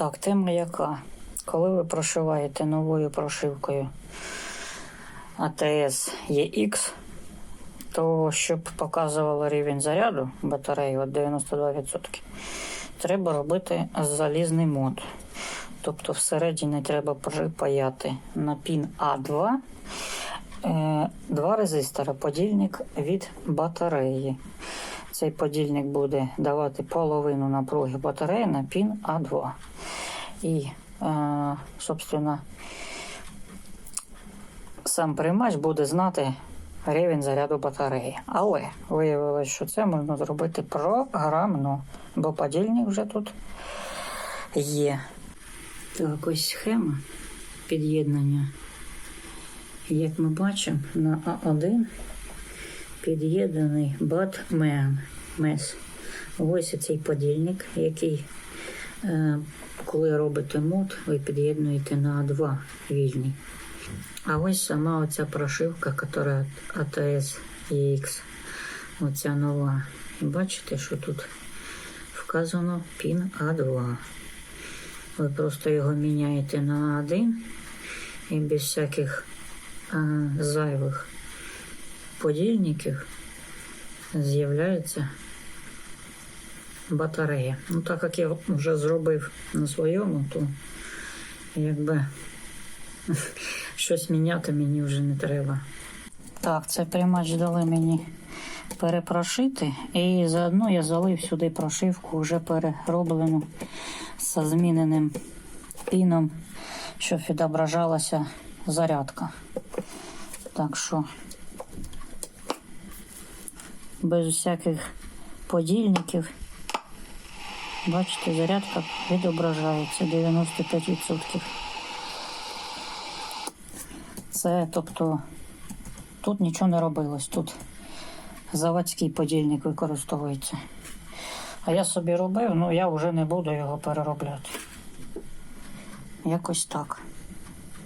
Так, тема яка? Коли ви прошиваєте новою прошивкою ATS EX, то щоб показувало рівень заряду батареї от 92%, треба робити залізний мод. Тобто всередині треба припаяти на пін А2 е, два резистора, подільник від батареї. Цей подільник буде давати половину напруги батареї на пін А2. І, е, собственно, сам приймач буде знати рівень заряду батареї. Але виявилось, що це можна зробити програмно, бо подільник вже тут є. Так, ось схема під'єднання. Як ми бачимо, на А1 під'єднаний MES. Ось цей подільник, який, коли робите мод, ви під'єднуєте на А2 вільний. А ось сама оця прошивка, яка ATS EX, оця нова. Бачите, що тут вказано пін А2. Ви просто його міняєте на А1 і без всяких а, зайвих подільників з'являється батарея. Ну, так як я вже зробив на своєму, то якби щось міняти мені вже не треба. Так, це приймач дали мені перепрошити, і заодно я залив сюди прошивку вже перероблену з зміненим піном, щоб відображалася зарядка. Так що без всяких подільників. Бачите, зарядка відображається 95%. Це, тобто, тут нічого не робилось. Тут заводський подільник використовується. А я собі робив, ну я вже не буду його переробляти. Якось так.